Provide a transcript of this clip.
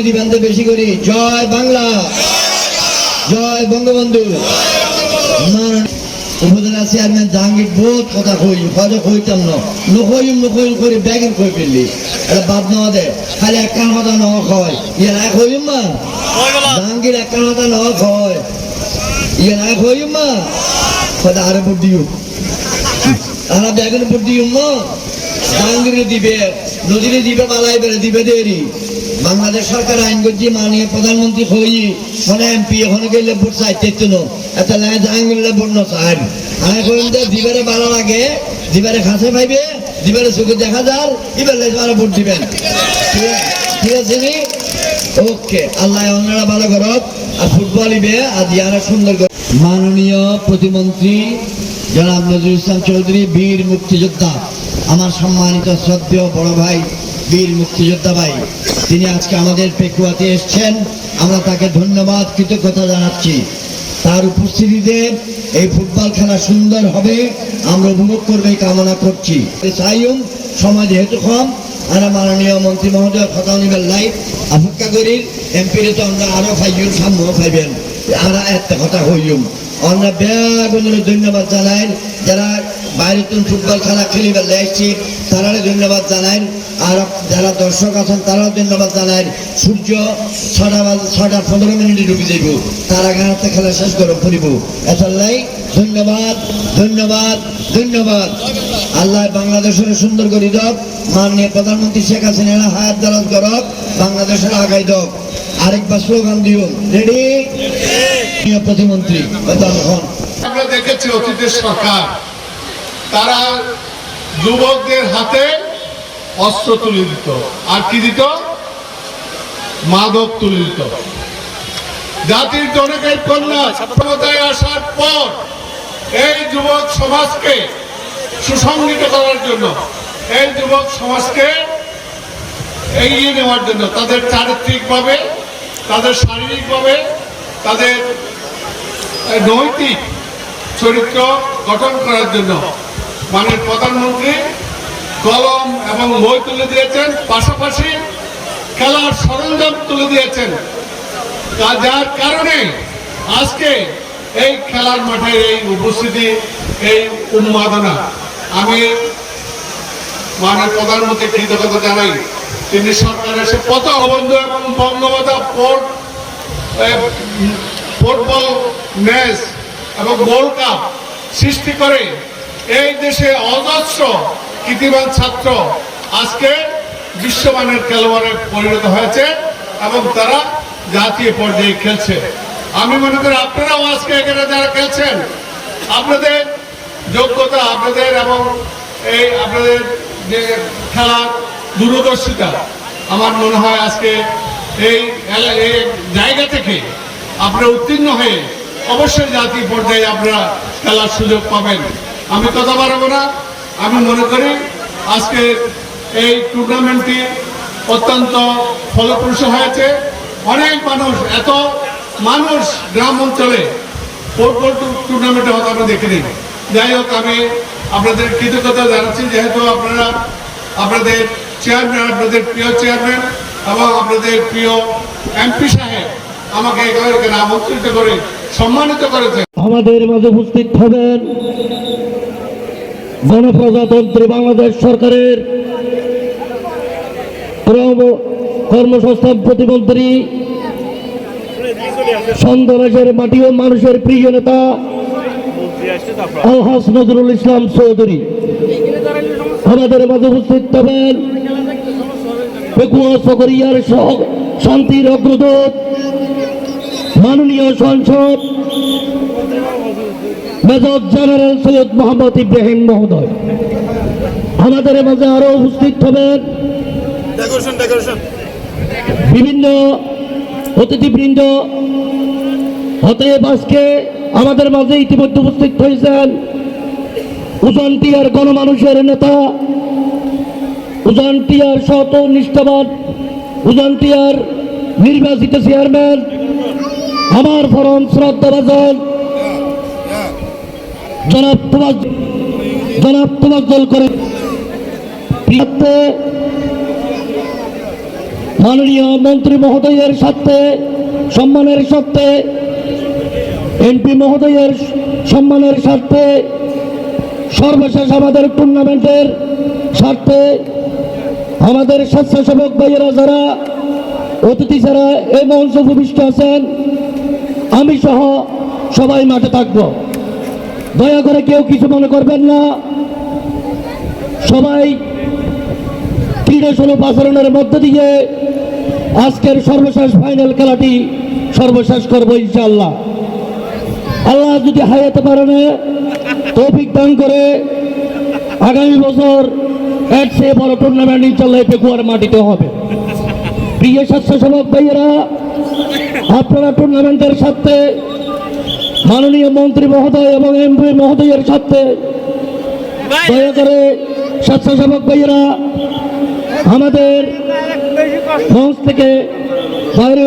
স্লোগানে দিবেন তো বেশি করি। জয় বাংলা। জয় বঙ্গবন্ধু। উপজেলা চেয়ারম্যান জাহাঙ্গীর বহুত কথা কই হয়তো কইতাম না। নকইম নকইম করে কই ফেললি। এটা বাদ না দে খালি কথা ইয়ে না কইম মা? জাহাঙ্গীর এক কান কথা ন কয় ইয়ে না কইম মা? কথা আরে দিও। না জাহাঙ্গীরে দিবে, নদীরে দিবে, বালাই বেড়ে দিবে দেরি। বাংলাদেশ সরকার আইন মাননীয় প্রধানমন্ত্রী হই মানে এমপি ওখানে গেলে ভোট চাইতে তো এত লাগে জাহাঙ্গীরে ভোট না আমি কইম যে, দিবারে ভালো লাগে দিবারে খাসে পাইবে দিবারে চোখে দেখা যার, এবার লেজমারা ভোট দিবেন। ঠিক আছে- নি? ওকে, আল্লাহ ওনারা ভালো করত আর ফুটবল ইবে, আর ইয়ারা সুন্দর মাননীয় প্রতিমন্ত্রী জনাব নজরুল ইসলাম চৌধুরী, বীর মুক্তিযোদ্ধা। আমার সম্মানিত শ্রদ্ধেয় বড় ভাই, বীর মুক্তিযোদ্ধা ভাই, তিনি আজকে আমাদের পেকুয়াতে এসছেন। আমরা তাকে ধন্যবাদ, কৃতজ্ঞতা জানাচ্ছি। তার উপস্থিতিতে এই ফুটবল খেলা সুন্দর হবে, আমরা উপভোগ করবে কামনা করছি। সময় যেহেতু কম আমরা মাননীয় মন্ত্রী মহোদয় কথা লাইফ অপেক্ষা করি এমপিরে তো আমরা আরও ফাইজন সামনে পাইবেন আমরা একটা কথা হইম আমরা ব্যাগুনের ধন্যবাদ জানাই। যারা বাইরে তুমি ফুটবল খেলা খেলিবার লাইছি তারা ধন্যবাদ জানাই। আর যারা দর্শক আছেন তারাও ধন্যবাদ জানাই। সূর্য ছটা বাজে ছটা পনেরো মিনিটে ঢুকে যাইব। তার আগে হাতে খেলা শেষ করে ফুরিব এটাই ধন্যবাদ ধন্যবাদ ধন্যবাদ। আল্লাহ বাংলাদেশের সুন্দর করি দক মাননীয় প্রধানমন্ত্রী শেখ হাসিনা হায়াত দারাজ করক বাংলাদেশের আগাই দক আরেকবার স্লোগান দিও। রেডি প্রতিমন্ত্রী আমরা দেখেছি অতীতের সরকার। তারা যুবকদের হাতে অস্ত্র তুলে দিত। আর কি দিত? মাদক তুলে দিত। জাতির জনকের কন্যা ক্ষমতায় আসার পর এই যুবক সমাজকে সুসংগঠিত করার জন্য, এই যুবক সমাজকে এগিয়ে নেওয়ার জন্য, তাদের চারিত্রিকভাবে, তাদের শারীরিকভাবে, তাদের নৈতিক চরিত্র গঠন করার জন্য মানে প্রধানমন্ত্রী কলম এবং বই তুলে দিয়েছেন, পাশাপাশি খেলার সরঞ্জাম তুলে দিয়েছেন। তা যার কারণে আজকে এই খেলার মাঠে এই উপস্থিতি, এই উন্মাদনা, আমি মানে প্রধানমন্ত্রী কৃতজ্ঞতা জানাই। তিনি সরকার এসে কত অবন্ধ এবং বঙ্গবন্ধা পোর্ট ফুটবল ম্যাচ এবং গোল্ড কাপ সৃষ্টি করে এই দেশে অজস্র কৃতিবান ছাত্র আজকে বিশ্বমানের খেলোয়াড়ে পরিণত হয়েছে এবং তারা জাতীয় পর্যায়ে খেলছে। আমি মনে করি আপনারাও আজকে এখানে যারা খেলছেন, আপনাদের যোগ্যতা, আপনাদের এবং এই আপনাদের যে খেলার দূরদর্শিতা, আমার মনে হয় আজকে এই জায়গা থেকে আপনারা উত্তীর্ণ হয়ে অবশ্যই জাতীয় পর্যায়ে আপনারা খেলার সুযোগ পাবেন। আমি কথা বাড়াবো না। আমি মনে করি আজকে এই টুর্নামেন্টটি অত্যন্ত ফলপ্রসূ হয়েছে। অনেক মানুষ, এত মানুষ গ্রাম অঞ্চলে ফুটবল টুর্নামেন্টে হয়তো আমরা দেখে দেখিনি। যাই হোক, আমি আপনাদের কৃতজ্ঞতা জানাচ্ছি। যেহেতু আপনারা আপনাদের চেয়ারম্যান আপনাদের প্রিয় চেয়ারম্যান এবং আপনাদের প্রিয় এমপি সাহেব আমাকে এখানে আমন্ত্রিত করে সম্মানিত করেছেন। আমাদের মাঝে উপস্থিত হবেন গণপ্রজাতন্ত্রী বাংলাদেশ সরকারের কর্মসংস্থান প্রতিমন্ত্রী, সন্দেশের মাটি ও মানুষের প্রিয় নেতা আলহাস নজরুল ইসলাম চৌধুরী। আমাদের মাঝে উপস্থিত হবেন শান্তির অগ্রদূত, মাননীয় সংসদ মেজর জেনারেল সৈয়দ মোহাম্মদ ইব্রাহিম মহোদয়। আমাদের মাঝে আরও উপস্থিত হবেন। বিভিন্ন অতিথিবৃন্দ অতএব আজকে আমাদের মাঝে ইতিমধ্যে উপস্থিত হয়েছেন উজানটিয়ার গণমানুষের নেতা উজানটিয়ার শত নিষ্ঠাবান উজানটিয়ার নির্বাচিত চেয়ারম্যান আমার ফরম শ্রদ্ধাভাজন জনাব করে। মাননীয় মন্ত্রী মহোদয়ের সাথে সম্মানের সাথে এমপি মহোদয়ের সম্মানের স্বার্থে, সর্বশেষ আমাদের টুর্নামেন্টের স্বার্থে, আমাদের স্বেচ্ছাসেবক ভাইয়েরা যারা, অতিথি ছাড়া এই মঞ্চ উপবিষ্ট আছেন, আমি সহ সবাই মাঠে থাকব। দয়া করে কেউ কিছু মনে করবেন না। সবাই ক্রীড়া সুলভ আচরণের মধ্য দিয়ে আজকের সর্বশেষ ফাইনাল খেলাটি সর্বশেষ করব ইনশাআল্লাহ। আল্লাহ যদি হারাতে পারেন তৌফিক দান করে, আগামী বছর এর চেয়ে বড় টুর্নামেন্ট ইনশাল্লাহ পেকুয়ার মাটিতে হবে। প্রিয় স্বেচ্ছাসেবক ভাইয়েরা, আপনারা টুর্নামেন্টের সাথে মাননীয় মন্ত্রী মহোদয় এবং এমপি মহোদয়ের সাথে দয়া করে স্বেচ্ছাসেবক ভাইয়েরা আমাদের মঞ্চ থেকে বাইরে